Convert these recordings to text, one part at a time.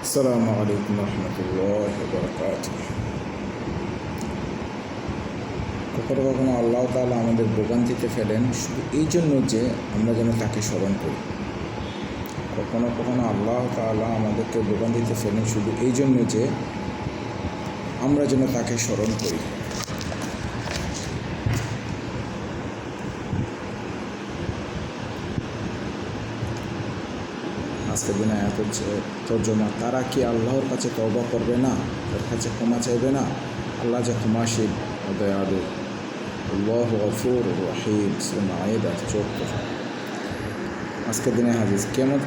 السلام عليكم ورحمة الله وبركاته কখনো কখনো আল্লাহ তাআলা আমাদের ভোগান্তিতে ফেলেন শুধু এই জন্য যে আমরা যেন তাকে স্মরণ করি কখনো কখনো আল্লাহ তাআলা আমাদেরকে ভোগান্তিতে ফেলেন শুধু এই জন্য যে আমরা যেন তাকে স্মরণ করি আজকের দিনে এত তর্জমা, তারা কি আল্লাহর কাছে তওবা করবে না? তার কাছে ক্ষমা চাইবে না? আল্লাহ যে ক্ষমাশীল ও দয়ালু। আল্লাহ গফুর রহিম। আয়াত চোদ্দ আজকের দিনে হাজিজ কেমন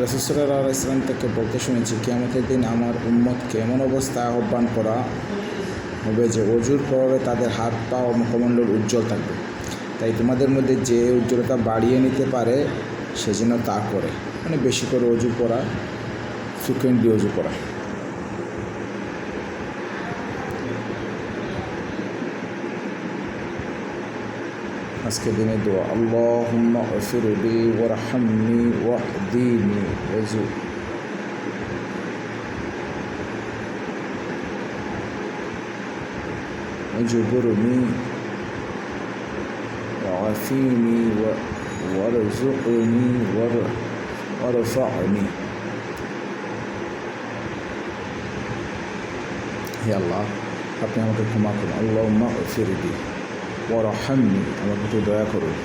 রসুসরাল ইসলাম থেকে বলতে শুনেছি কেমতের দিন আমার উম্মত কেমন অবস্থায় আহ্বান করা হবে যে অজুর প্রভাবে তাদের হাত পা ও মুখমণ্ডল উজ্জ্বল থাকবে। তাই তোমাদের মধ্যে যে উজ্জ্বলতা বাড়িয়ে নিতে পারে সে যেন তা করে মানে বেশি করে অজু করা ফ্রিকুয়েন্টলি অজু করা আজকে দিনে দোয়া আল্লাহুম্মা গফিরলি ওয়ারহামনি ওয়াহদিনি ওয়াজু واجبرني وعافيني و- وارزقني وار- وارفعني হে আল্লাহ আপনি আমাকে ক্ষমা করুন আল্লাহ ফিরদি ওয়ারহামনি আমার প্রতি দয়া করুন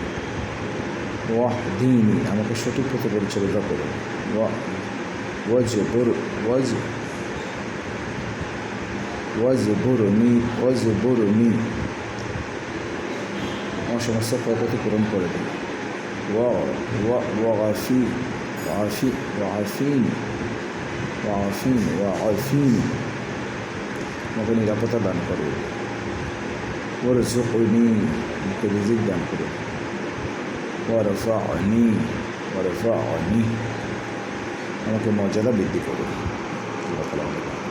ওয়াহ দিনী আমাকে সঠিক পথে পরিচালিত করুন ওয়া ওয়াজ বর ওয়াজ ওয়াজ বরুনি ওয়াজ বরুনি আমার সমস্ত ক্ষয়ক্ষতি পূরণ করে দিন ওয়াফি ওয়াফি ওয়াফিনি ওয়াফিনি ওয়াফিনি আমাকে নিরাপত্তা দান করবে ওর জুকনি আমাকে রিজিক দান করবে ওয়ারফানি ওয়ারফানি আমাকে মর্যাদা বৃদ্ধি করবে আল্লাহ তালা।